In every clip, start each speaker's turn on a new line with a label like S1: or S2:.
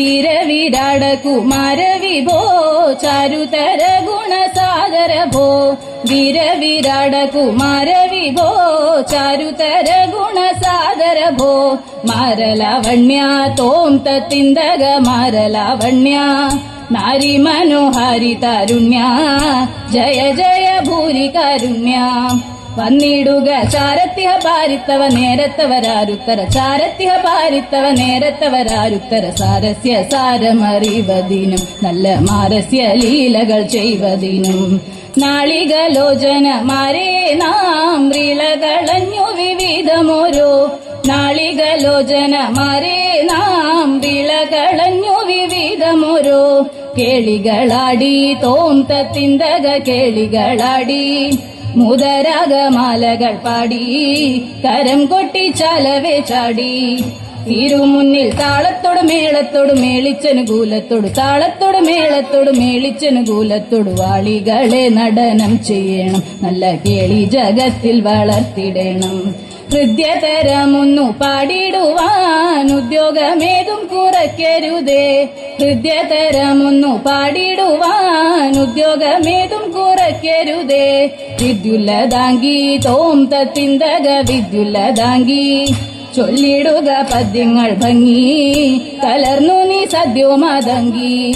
S1: വീരവിരാട കുമാര വിഭോ ചാരുതര ഗുണസാഗര ഭോ വീരവിരാട കുമാര വിഭോ ചാരുതര ഗുണസാഗര ഭോ മാരലാവണ്യ തോം തത്തിന്തക മാരലാവണ്യ. നാരി മനോഹാരി താരുണ്യ ജയ ജയ ഭൂരി കാരുണ്യ വന്നിടുക. ചാരത്തിഹ പാരിത്തവ നേരത്തവരാരുത്തര ചാരത്തിഹ പാരിത്തവ നേരത്തവരാരുത്തര സാരസ്യ സാരമറിവതിനും നല്ല മാരസ്യ ലീലകൾ ചെയ്വതിനും. നാളികലോചനമാരെ നാം വിളകളഞ്ഞു വിവിധമോരോ. നാളികലോചനമാരെ നാം വിളകളഞ്ഞു വിവിധമോരോ. കേളികളാടി തോന്തത്തിന്തക കേളികളാടി. മുതരാഗമാലകൾ പാടി കരം കൊട്ടി ചലവേ ചാടി. തിരുമുന്നിൽ താളത്തോട് മേളത്തോട് മേളിച്ചനുകൂലത്തോട് താളത്തോട് മേളത്തോട് മേളിച്ചനുകൂലത്തോട് വാളികളെ നടനം ചെയ്യണം. നല്ല കേളി ജഗത്തിൽ വളർത്തിടണം. ഹൃദ്യതരമൊന്നു പാടിടുവാൻ ഉദ്യോഗമേതും കുറയ്ക്കരുതേ. ഹൃദ്യതരമൊന്നു പാടിടുവാൻ ഉദ്യോഗമേതും കുറയ്ക്കരുതേ. വിദ്യുല്ലതാങ്കി തോം തത്തിന്തക വിദ്യുല്ലതാങ്കി. ചൊല്ലിടുക പദ്യങ്ങൾ ഭംഗി. കലർന്നു നീ സദ്യോ സദ്യോമാതങ്കി.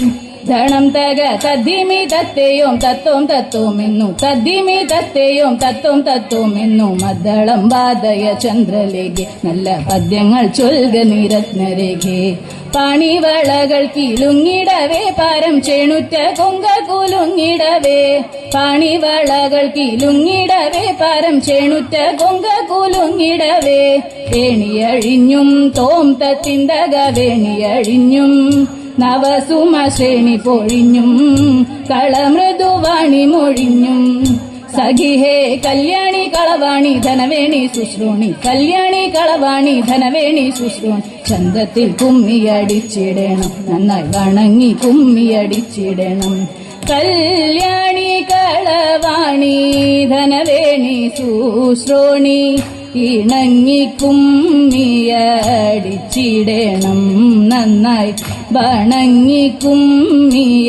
S1: ധണം തക തദ്ദിമി തത്തെയും തത്വം തത്വം എന്നു. തദ്ദിമി തത്തെയും തത്വം തത്വം എന്നു. മദ്ദളം വാദയ ചന്ദ്രലേഖെ. നല്ല പദ്യങ്ങൾ ചൊൽക നിരത്നരേഖെ. പണിവളകൾ കിലുങ്ങിടവേ പാരം ചേണുറ്റ കൊങ്ക കുലുങ്ങിടവേ. പണിവളകൾ കിലുങ്ങിടവേ പാരം ചേണുറ്റ കൊങ്ക കുലുങ്ങിടവേ. വേണിയഴിഞ്ഞും തോം തത്തിന്തക വേണിയഴിഞ്ഞും നവസുമശ്രേണി പൊഴിഞ്ഞും കളമൃദുവാണി മൊഴിഞ്ഞും. സഖിഹേ കല്യാണി കളവാണി ധനവേണി ശുശ്രൂണി കല്യാണി കളവാണി ധനവേണി ശുശ്രൂണി ചന്തത്തിൽ കുമ്മിയടിച്ചിടണം നന്നായി വണങ്ങി കുമ്മിയടിച്ചിടണം. കല്യാണി കളവാണി ധനവേണി ശുശ്രൂണി ഇണങ്ങി കുമ്മിയടിച്ചിടണം നന്നായി വണങ്ങി കുമ്മിയടിച്ചിടണം.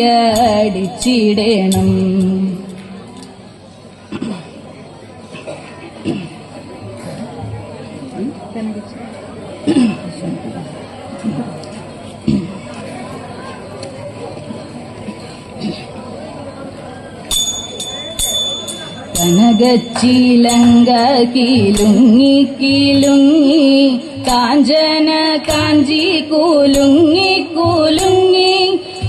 S1: കനകച്ചിലങ്ക കിലുങ്ങി കിലുങ്ങി കാഞ്ചന കാഞ്ചി കുലുങ്ങി കുലുങ്ങി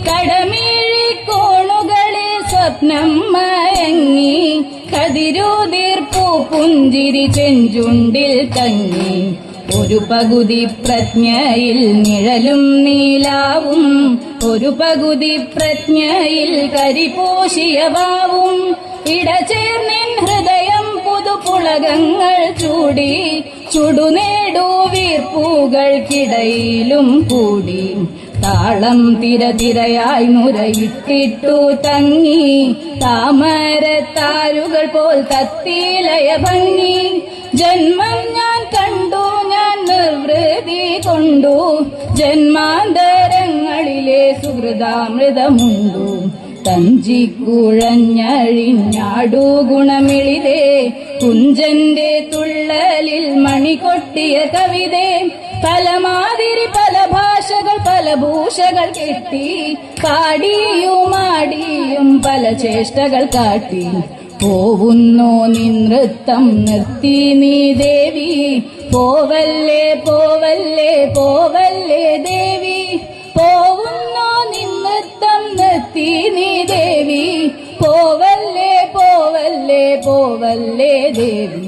S1: കടമിഴി കോണുകളിൽ സ്വപ്നം മയങ്ങി കതിരൂതിർപ്പു പുഞ്ചിരി ചെഞ്ചുണ്ടിൽ തങ്ങി. ഒരു പകുതി പ്രജ്ഞയിൽ നിഴലും നീലാവും ഒരു പകുതി പ്രജ്ഞയിൽ കരിപോഷിയവാവും ഇടചേർന്നിൻ ഹൃദയം പുതുപുളകങ്ങൾ ചൂടി ചുടുനേടു വീർപ്പുകൾക്കിടയിലും കൂടി. താളം തിര തിരയായി മുരയിട്ടിട്ടു തങ്ങി. താമരത്താരുകൾ പോൽ തത്തിലയ ഭംഗി. ജന്മം ഞാൻ കണ്ടു ഞാൻ നിർവൃതി കൊണ്ടു. ജന്മാന്തരങ്ങളിലെ സുഹൃതാമൃതമുണ്ടു. തഞ്ചിക്കുഴഞ്ഞഴിഞ്ഞാടു ഗുണമിളിതേ കുഞ്ചന്റെ തുള്ളലിൽ മണികൊട്ടിയ കവിതേ പലമാതിരി പല ഭാഷകൾ പല ഭൂഷകൾ കെട്ടി പാടിയുമാടിയും പല ചേഷ്ടകൾ കാട്ടി. പോവുന്നു നീ നൃത്തം നിർത്തി നീ ദേവി പോവല്ലേ പോവല്ലേ പോവല്ലേ ദേവി. പോവല്ലേ ദേവി?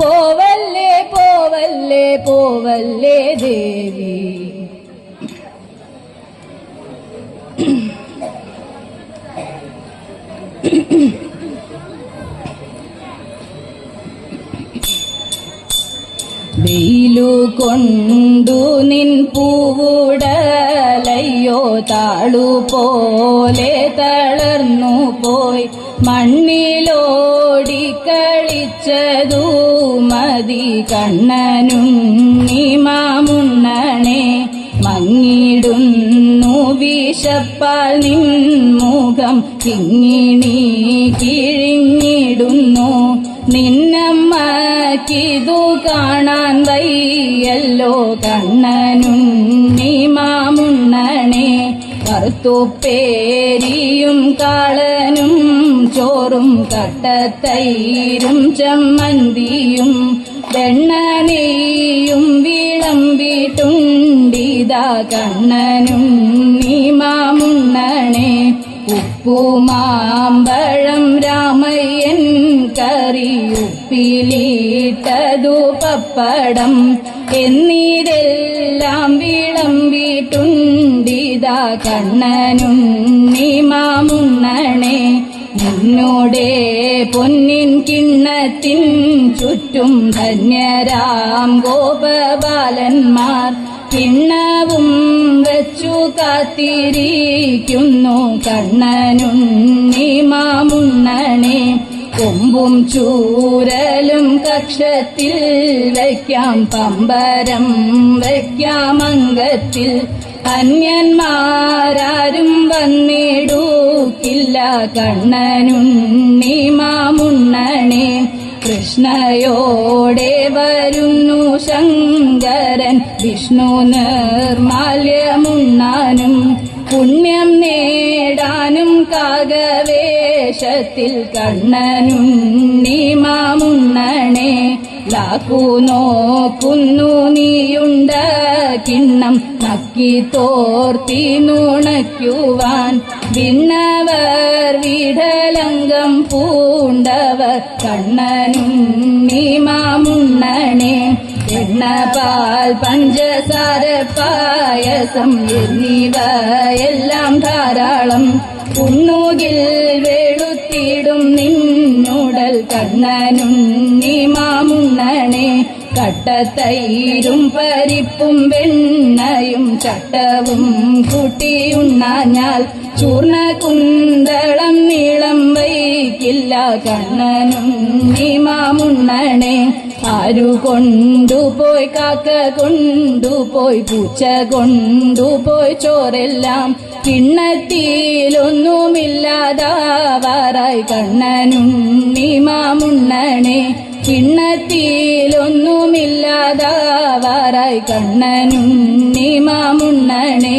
S1: പോവല്ലേ പോവല്ലേ പോവല്ലേ ദേവി? വെയിലു കൊണ്ടു നിൻ പൂവുടലയ്യോ താളു പോലെ തളർന്നു പോയി. മണ്ണിലോടി കളിച്ചതു മതി കണ്ണനും നീ മാമുണ്ണണേ മങ്ങിടുന്നു വിശപ്പാൽ നിൻമുഖം. കിങ്ങിണി കിഴിഞ്ഞിടുന്നു. നിന്നമ്മക്കിതു കാണാൻ വയ്യല്ലോ മാമുണ്ണണേ കറുത്തുപ്പേരിയും കാളനും ചോറും കട്ടത്തൈരും ചമ്മന്തിയും വെണ്ണനെയും വിളമ്പിട്ടുണ്ടിതാ കണ്ണനും നീമാമുണ്ണണേ ഉപ്പുമാമ്പഴം ഉപ്പിലിട്ടതു പപ്പടം എന്നീരെല്ലാം വിളമ്പിട്ടുണ്ടിതാ കണ്ണനും നിമാമുണ്ണനെ. നിന്നോടെ പൊന്നിൻ കിണ്ണത്തിൻ ചുറ്റും ധന്യരാം ഗോപബാലന്മാർ. കിണ്ണവും വെച്ചു കാത്തിരിക്കുന്നു കണ്ണനും നീമാമുണ്ണണേ കൊമ്പും ചൂരലും കക്ഷത്തിൽ വയ്ക്കാം പമ്പരം വയ്ക്കാം അംഗത്തിൽ. അന്യന്മാരാരും വന്നിടൂക്കില്ല കണ്ണനും നീമാമുണ്ണണേ കൃഷ്ണയോടെ വരുന്നു ശങ്കരൻ വിഷ്ണു നിർമാല്യമുണ്ണാനും. പുണ്യം നേടാനും കാകവേഷത്തിൽ കണ്ണനും നീമാമുണ്ണണേ ലാക്കു നോക്കുന്നു നീയുണ്ട കിണ്ണം നക്കി തോർത്തി നുണയ്ക്കുവാൻ. ഭിന്നവർ വിടലംഗം പൂണ്ടവർ കണ്ണനും നീമാമുണ്ണണേ എണ്ണപാൽ പഞ്ചസാര പായസം എന്നിവയെല്ലാം ധാരാളം. ഉണ്ണുകിൽ വെളുത്തിടും നിന്നുടൽ കണ്ണനും നീമാമുണ്ണണേ കട്ടത്തൈരും പരിപ്പും വെണ്ണയും ചട്ടവും കൂട്ടിയുണ്ണാഞ്ഞാൽ ചൂർണ കുന്തളം നീളം വൈക്കില്ല കണ്ണനും നീമാമുണ്ണണേ. ആരു കൊണ്ടുപോയി കാക്ക കൊണ്ടുപോയി പൂച്ച കൊണ്ടുപോയി ചോറെല്ലാം കിണ്ണത്തിലൊന്നുമില്ലാതാവാറായി കണ്ണനും നീമാമുണ്ണണേ. കിണ്ണത്തിലൊന്നുമില്ലാതാവാറായി കണ്ണനും നീമാമുണ്ണണേ